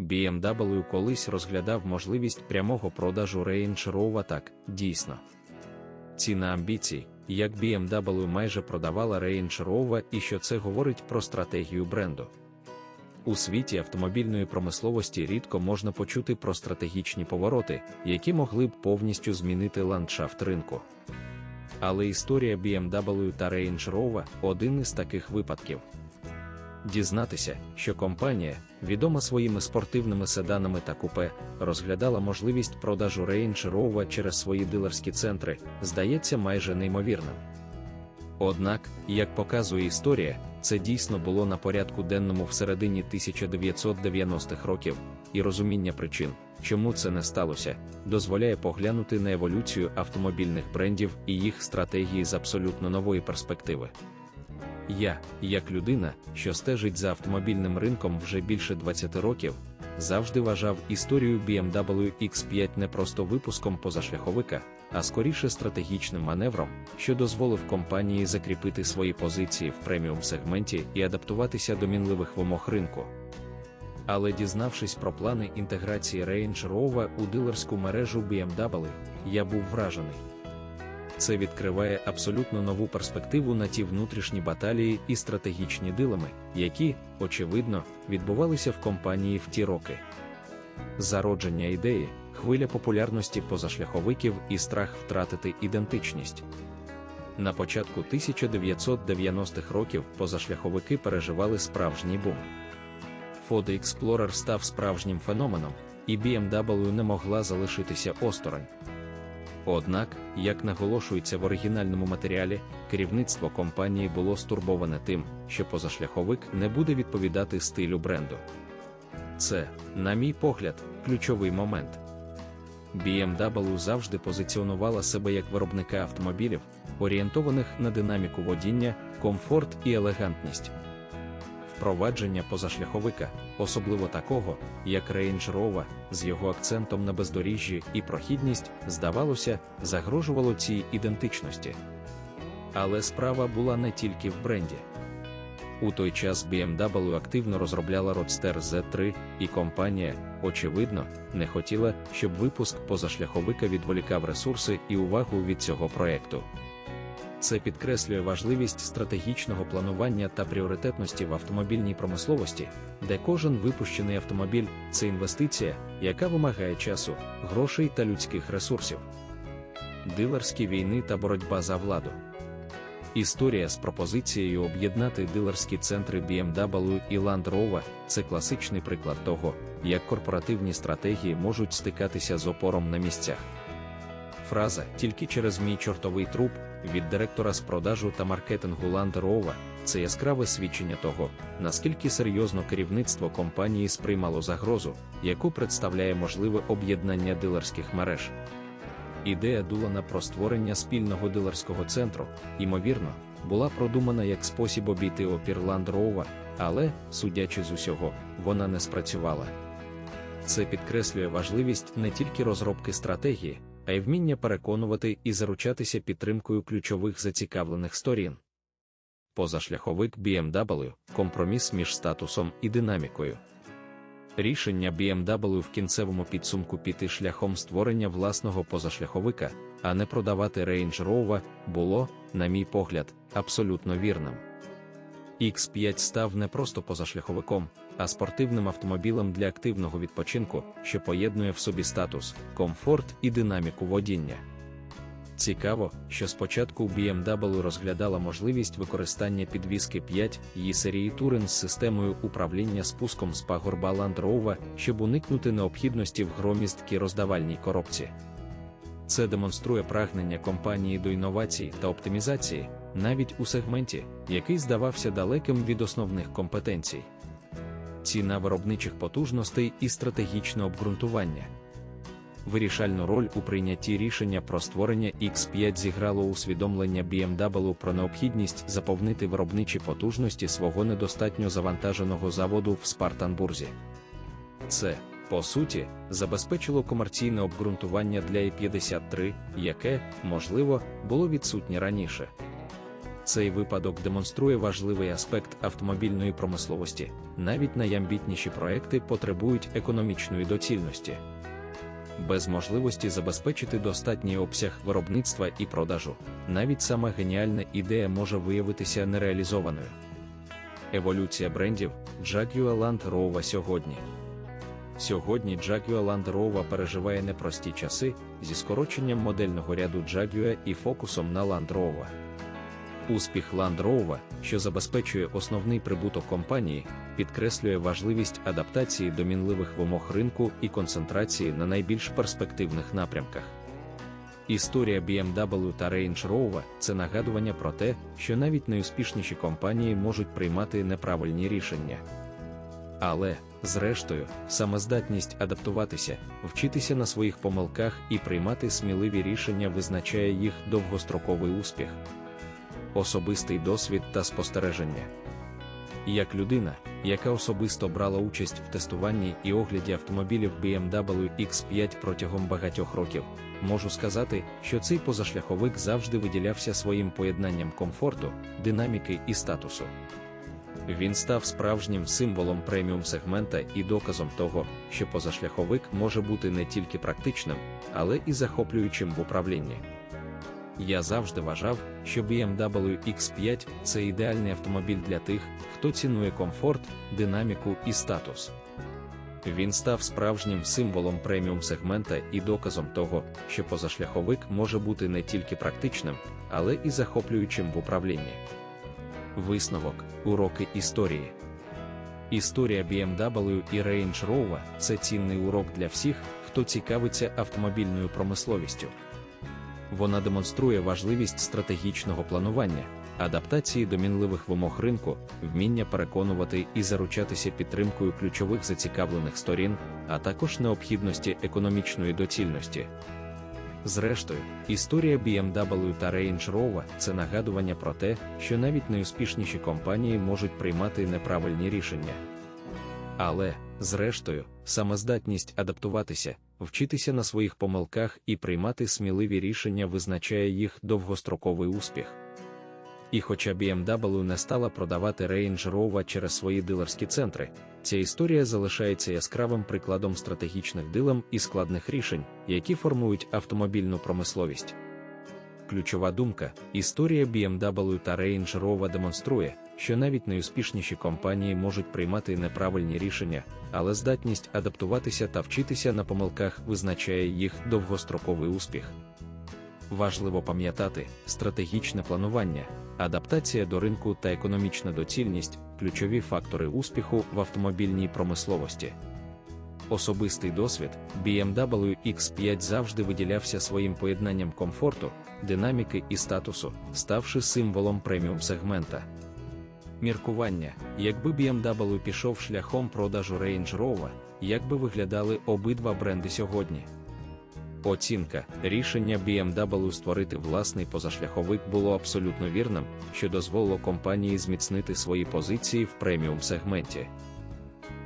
BMW колись розглядав можливість прямого продажу Range Rover так, дійсно. Ціна амбіцій, як BMW майже продавала Range Rover і що це говорить про стратегію бренду. У світі автомобільної промисловості рідко можна почути про стратегічні повороти, які могли б повністю змінити ландшафт ринку. Але історія BMW та Range Rover – один із таких випадків. Дізнатися, що компанія, відома своїми спортивними седанами та купе, розглядала можливість продажу Range Rover через свої дилерські центри, здається майже неймовірним. Однак, як показує історія, це дійсно було на порядку денному всередині 1990-х років, і розуміння причин, чому це не сталося, дозволяє поглянути на еволюцію автомобільних брендів і їх стратегії з абсолютно нової перспективи. Я, як людина, що стежить за автомобільним ринком вже більше 20 років, завжди вважав історію BMW X5 не просто випуском позашляховика, а скоріше стратегічним маневром, що дозволив компанії закріпити свої позиції в преміум сегменті і адаптуватися до мінливих вимог ринку. Але дізнавшись про плани інтеграції Range Rover у дилерську мережу BMW, я був вражений. Це відкриває абсолютно нову перспективу на ті внутрішні баталії і стратегічні дилеми, які, очевидно, відбувалися в компанії в ті роки. Зародження ідеї, хвиля популярності позашляховиків і страх втратити ідентичність. На початку 1990-х років позашляховики переживали справжній бум. Ford Explorer став справжнім феноменом, і BMW не могла залишитися осторонь. Однак, як наголошується в оригінальному матеріалі, керівництво компанії було стурбоване тим, що позашляховик не буде відповідати стилю бренду. Це, на мій погляд, ключовий момент. BMW завжди позиціонувала себе як виробника автомобілів, орієнтованих на динаміку водіння, комфорт і елегантність. Впровадження позашляховика, особливо такого, як Range Rover, з його акцентом на бездоріжжі і прохідність, здавалося, загрожувало цій ідентичності. Але справа була не тільки в бренді. У той час BMW активно розробляла Roadster Z3, і компанія, очевидно, не хотіла, щоб випуск позашляховика відволікав ресурси і увагу від цього проекту. Це підкреслює важливість стратегічного планування та пріоритетності в автомобільній промисловості, де кожен випущений автомобіль це інвестиція, яка вимагає часу, грошей та людських ресурсів. Дилерські війни та боротьба за владу. Історія з пропозицією об'єднати дилерські центри BMW і Land Rover – це класичний приклад того, як корпоративні стратегії можуть стикатися з опором на місцях. Фраза тільки через мій чортовий труп від директора з продажу та маркетингу Land Rover – це яскраве свідчення того, наскільки серйозно керівництво компанії сприймало загрозу, яку представляє можливе об'єднання дилерських мереж. Ідея Дулана про створення спільного дилерського центру, ймовірно, була продумана як спосіб обійти опір Land Rover, але, судячи з усього, вона не спрацювала. Це підкреслює важливість не тільки розробки стратегії, а й вміння переконувати і заручатися підтримкою ключових зацікавлених сторін. Позашляховик BMW – компроміс між статусом і динамікою. Рішення BMW в кінцевому підсумку піти шляхом створення власного позашляховика, а не продавати Range Rover, було, на мій погляд, абсолютно вірним. X5 став не просто позашляховиком, а спортивним автомобілем для активного відпочинку, що поєднує в собі статус, комфорт і динаміку водіння. Цікаво, що спочатку BMW розглядала можливість використання підвіски 5 її серії Touring з системою управління спуском з пагорба Land Rover, щоб уникнути необхідності в громісткій роздавальній коробці. Це демонструє прагнення компанії до інновацій та оптимізації, навіть у сегменті, який здавався далеким від основних компетенцій. Ціна виробничих потужностей і стратегічне обґрунтування. Вирішальну роль у прийнятті рішення про створення X5 зіграло усвідомлення BMW про необхідність заповнити виробничі потужності свого недостатньо завантаженого заводу в Спартанбурзі. Це, по суті, забезпечило комерційне обґрунтування для І-53, яке, можливо, було відсутнє раніше. Цей випадок демонструє важливий аспект автомобільної промисловості. Навіть найамбітніші проекти потребують економічної доцільності. Без можливості забезпечити достатній обсяг виробництва і продажу, навіть сама геніальна ідея може виявитися нереалізованою. Еволюція брендів Jaguar Land Rover сьогодні. Сьогодні Jaguar Land Rover переживає непрості часи зі скороченням модельного ряду Jaguar і фокусом на Land Rover. Успіх Land Rover, що забезпечує основний прибуток компанії, підкреслює важливість адаптації до мінливих вимог ринку і концентрації на найбільш перспективних напрямках. Історія BMW та Range Rover – це нагадування про те, що навіть найуспішніші компанії можуть приймати неправильні рішення. Але, зрештою, самоздатність адаптуватися, вчитися на своїх помилках і приймати сміливі рішення визначає їх довгостроковий успіх особистий досвід та спостереження. Як людина, яка особисто брала участь в тестуванні і огляді автомобілів BMW X5 протягом багатьох років, можу сказати, що цей позашляховик завжди виділявся своїм поєднанням комфорту, динаміки і статусу. Він став справжнім символом преміум сегмента і доказом того, що позашляховик може бути не тільки практичним, але і захоплюючим в управлінні. Я завжди вважав, що BMW X5 це ідеальний автомобіль для тих, хто цінує комфорт, динаміку і статус. Він став справжнім символом преміум сегмента і доказом того, що позашляховик може бути не тільки практичним, але і захоплюючим в управлінні. Висновок, уроки історії. Історія BMW і Range Rover – це цінний урок для всіх, хто цікавиться автомобільною промисловістю. Вона демонструє важливість стратегічного планування, адаптації до мінливих вимог ринку, вміння переконувати і заручатися підтримкою ключових зацікавлених сторін, а також необхідності економічної доцільності. Зрештою, історія BMW та Range Rover – це нагадування про те, що навіть найуспішніші компанії можуть приймати неправильні рішення. Але, зрештою, самоздатність адаптуватися, вчитися на своїх помилках і приймати сміливі рішення визначає їх довгостроковий успіх. І хоча BMW не стала продавати Range Rover через свої дилерські центри, ця історія залишається яскравим прикладом стратегічних дилем і складних рішень, які формують автомобільну промисловість. Ключова думка: історія BMW та Range Rover демонструє, що навіть найуспішніші компанії можуть приймати неправильні рішення, але здатність адаптуватися та вчитися на помилках визначає їх довгостроковий успіх. Важливо пам'ятати, стратегічне планування, адаптація до ринку та економічна доцільність ключові фактори успіху в автомобільній промисловості. Особистий досвід BMW X5 завжди виділявся своїм поєднанням комфорту, динаміки і статусу, ставши символом преміум сегмента. Міркування, якби BMW пішов шляхом продажу Range Rover, як би виглядали обидва бренди сьогодні. Оцінка рішення BMW створити власний позашляховик було абсолютно вірним, що дозволило компанії зміцнити свої позиції в преміум сегменті.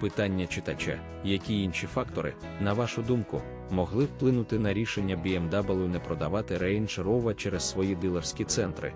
Питання читача, які інші фактори, на вашу думку, могли вплинути на рішення BMW не продавати Range Rover через свої дилерські центри.